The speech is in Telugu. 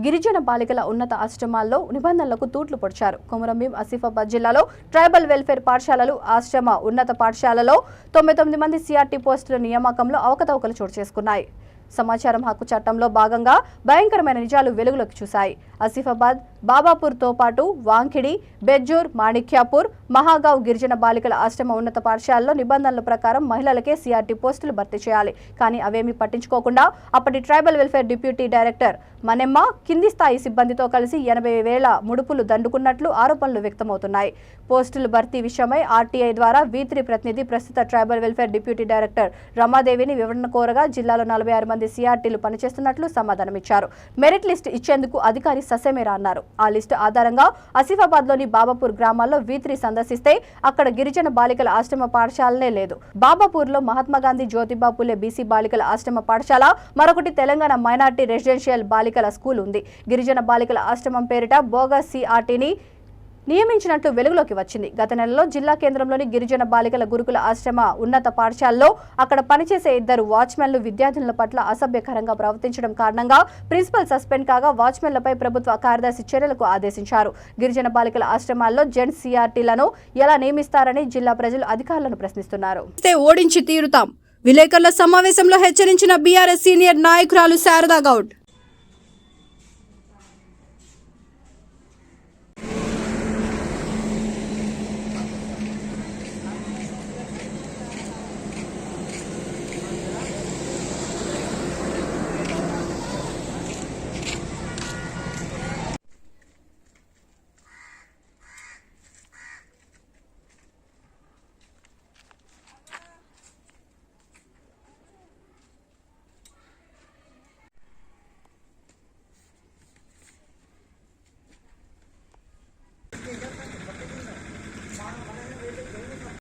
గిరిజన బాలికల ఉన్నత ఆశ్రమాల్లో నిబంధనలకు తూట్లు పొడిచారు. కొమరంభీం ఆసిఫాబాద్ జిల్లాలో ట్రైబల్ వెల్ఫేర్ పాఠశాలలు ఆశ్రమ ఉన్నత పాఠశాలలో తొంభై తొమ్మిది మంది సిఆర్టీ పోస్టుల నియామకంలో అవకతవకలు చోటు చేసుకున్నాయి. సమాచారం హక్కు చట్టంలో భాగంగా భయంకరమైన నిజాలు వెలుగులోకి చూశాయి. ఆసిఫాబాద్ బాబాపూర్తో పాటు వాంకిడి బెజ్జూర్ మాణిక్యాపూర్ మహాగావ్ గిరిజన బాలికల ఆశ్రమ ఉన్నత పాఠశాలలో నిబంధనల ప్రకారం మహిళలకే సిఆర్టీ పోస్టులు భర్తీ చేయాలి. కానీ అవేమీ పట్టించుకోకుండా అప్పటి tribal welfare deputy director Manemma కింది స్థాయి సిబ్బందితో కలిసి ఎనభై వేల ముడుపులు దండుకున్నట్లు ఆరోపణలు వ్యక్తమవుతున్నాయి. పోస్టులు భర్తీ విషయమై ఆర్టీఐ ద్వారా వీత్రి ప్రతినిధి ప్రస్తుత ట్రైబల్ వెల్ఫేర్ డిప్యూటీ డైరెక్టర్ రమాదేవిని వివరణ కోరగా జిల్లాలో నలభై ఆరు మంది సిఆర్టీలు పనిచేస్తున్నట్లు సమాధానమిచ్చారు. మెరిట్ లిస్ట్ ఇచ్చేందుకు అధికారి ససేమేరా అన్నారు. ఆ లిస్టు ఆధారంగా ఆసిఫాబాద్లోని బాబాపూర్ గ్రామాల్లో వీత్రి సందర్శిస్తే అక్కడ గిరిజన బాలికల ఆశ్రమ పాఠశాలనే లేదు. బాబాపూర్లో మహాత్మా జ్యోతిబా బీసీ బాలికల ఆశ్రమ పాఠశాల మరొకటి తెలంగాణ మైనార్టీ రెసిడెన్షియల్ బాలికల స్కూల్ ఉంది. గిరిజన బాలికల ఆశ్రమం పేరిట బోగస్ సిఆర్టీని నియమించినట్లు వెలుగులోకి వచ్చింది. గత నెలలో జిల్లా కేంద్రంలోని గిరిజన బాలికల గురుకుల ఆశ్రమ ఉన్నత పాఠశాలలో అక్కడ పనిచేసే ఇద్దరు వాచ్మెన్లు విద్యార్థినుల పట్ల అసభ్యకరంగా ప్రవర్తించడం కారణంగా ప్రిన్సిపల్ సస్పెండ్ కాగా వాచ్మెన్లపై ప్రభుత్వ కార్యదర్శి చర్యలకు ఆదేశించారు. గిరిజన బాలికల ఆశ్రమాల్లో జెంట్స్ సిఆర్టీలను ఎలా నియమిస్తారని జిల్లా ప్రజలు అధికారులను ప్రశ్నిస్తున్నారు. ఓడించి తీరుతాం. విలేకరుల సమావేశంలో హెచ్చరించిన బీఆర్ఎస్ సీనియర్ నాయకురాలు శారదా గౌడ్.